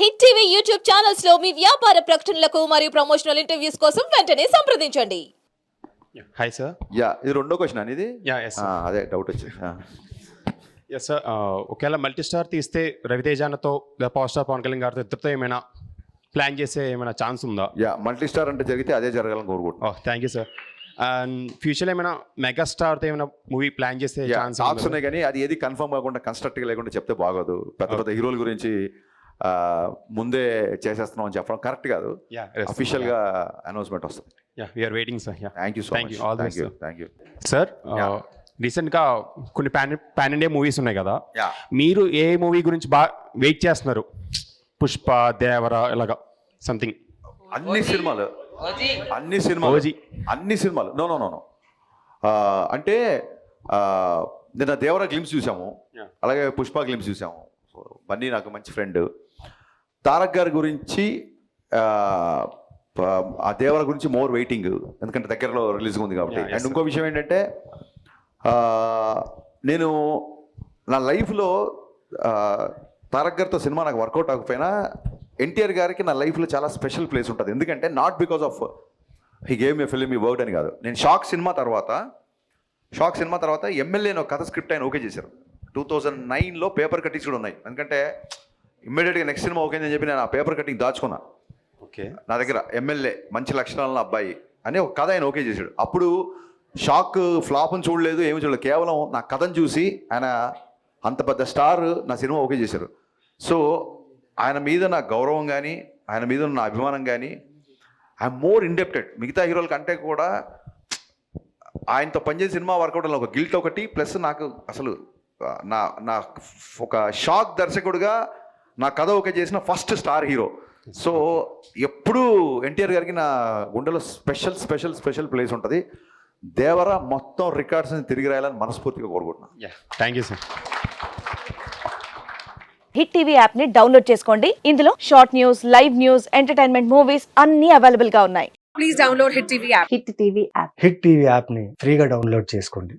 Hit TV YouTube ఛానల్స్లో మీ వ్యాపార ప్రకటనలకు మరియు ప్రమోషనల్ ఇంటర్వ్యూస్ కోసం వెంటనే సంప్రదించండి. హాయ్ సార్ యా ఇది రెండో క్వశ్చన్ అనేది యా ఎస్ అదే డౌట్ వచ్చింది. ఎస్ సార్ ఒకవేళ మల్టీ స్టార్ తీస్తే రవితేజానతో లేదా పవర్ స్టార్ పవన్ కళ్యాణ్ గారితో ఇద్దరితో ఏమైనా ప్లాన్ చేసే ఏమైనా ఛాన్స్ ఉందా? యా మల్టీ స్టార్ అంటే జరిగితే అదే జరగాలని కోరుకుంటున్నాను oh thank you sir and ఫ్యూచర్లో ఏమైనా మెగాస్టార్తో ఏమైనా మూవీ ప్లాన్ చేసే ఛాన్స్ టాక్స్ ఉన్నాయి కానీ అది ఏది కన్ఫర్మ్ కాకుండా కన్స్ట్రక్ట్ లేకుండా చెప్తే బాగోదు. పెద్ద పెద్ద హీరోల గురించి ముందే చేసేస్తున్నాం అని చెప్పడం కరెక్ట్ కాదు. యా అఫీషియల్గా అనౌన్స్మెంట్ వస్తుంది. Yeah waiting sir yeah thank you. All the thank you. Thank you sir. రీసెంట్గా కొన్ని పాన్ పాన్ ఇండియా మూవీస్ ఉన్నాయి కదా. యా మీరు ఏ మూవీ గురించి బాగా వెయిట్ చేస్తున్నారు? పుష్ప దేవర ఇలాగా సంథింగ్ అన్ని సినిమాలు. అన్ని సినిమాలు. ఓజీ. అన్ని సినిమాలు. నో నో నో నో అంటే ఆ, నిన్న దేవర గ్లిమ్స్ చూసాము. అలాగే పుష్ప గ్లిమ్స్ చూసాము. సో బన్నీ నాకు మంచి ఫ్రెండ్ తారక్ గారి గురించి ఆ, దేవర గురించి మోర్ వెయిటింగ్. ఎందుకంటే దగ్గరలో రిలీజ్ ఉంది కాబట్టి. అండ్. ఇంకో విషయం ఏంటంటే నేను నా లైఫ్లో తారక్ గారితో సినిమా నాకు వర్కౌట్ అవ్వకపోయినా ఎన్టీఆర్ గారికి నా లైఫ్లో చాలా స్పెషల్ ప్లేస్ ఉంటుంది. ఎందుకంటే not because of he game a film ఈ వర్డ్ అని కాదు. నేను షాక్ సినిమా తర్వాత షాక్ సినిమా తర్వాత ఎమ్మెల్యే ఒక కథ స్క్రిప్ట్ ఆయన ఓకే చేశారు. టూ థౌజండ్ నైన్లో పేపర్ కట్టింగ్స్ కూడా ఉన్నాయి. ఎందుకంటే ఇమ్మీడియట్గా నెక్స్ట్ సినిమా ఓకే అని చెప్పి నేను ఆ పేపర్ కటింగ్ దాచుకున్నా. ఓకే. నా దగ్గర ఎమ్మెల్యే మంచి లక్షణాలు ఉన్న అబ్బాయి అని ఒక కథ ఆయన ఓకే చేశాడు. అప్పుడు షాక్ ఫ్లాప్ని చూడలేదు ఏమి చూడలేదు. కేవలం నా కథను చూసి ఆయన అంత పెద్ద స్టార్ నా సినిమా ఓకే చేశారు. సో ఆయన మీద నా గౌరవం కానీ ఆయన మీద ఉన్న నా అభిమానం కానీ ఐఎమ్ మోర్ ఇండెప్టెడ్ మిగతా హీరోల కంటే కూడా ఆయనతో పనిచేసే సినిమా వర్కౌట్ ఒక గిల్ట్ ఒకటి ప్లస్ నాకు అసలు నా నా ఒక షాక్ దర్శకుడిగా నా కథ ఓకే చేసిన ఫస్ట్ స్టార్ హీరో. సో ఎప్పుడూ ఎన్టీఆర్ గారికి నా గుండెలో స్పెషల్ స్పెషల్ స్పెషల్ ప్లేస్ ఉంటుంది. దేవర మొత్తం రికార్డ్స్ని తిరిగి రాయాలని మనస్ఫూర్తిగా కోరుకుంటున్నాను yeah thank you sir Hit TV యాప్ని డౌన్లోడ్ చేసుకోండి. ఇందులో short news live news entertainment movies అన్ని అవైలబుల్గా ఉన్నాయి. Please download Hit TV app. Hit TV app Hit TV యాప్ని ఫ్రీగా డౌన్లోడ్ చేసుకోండి.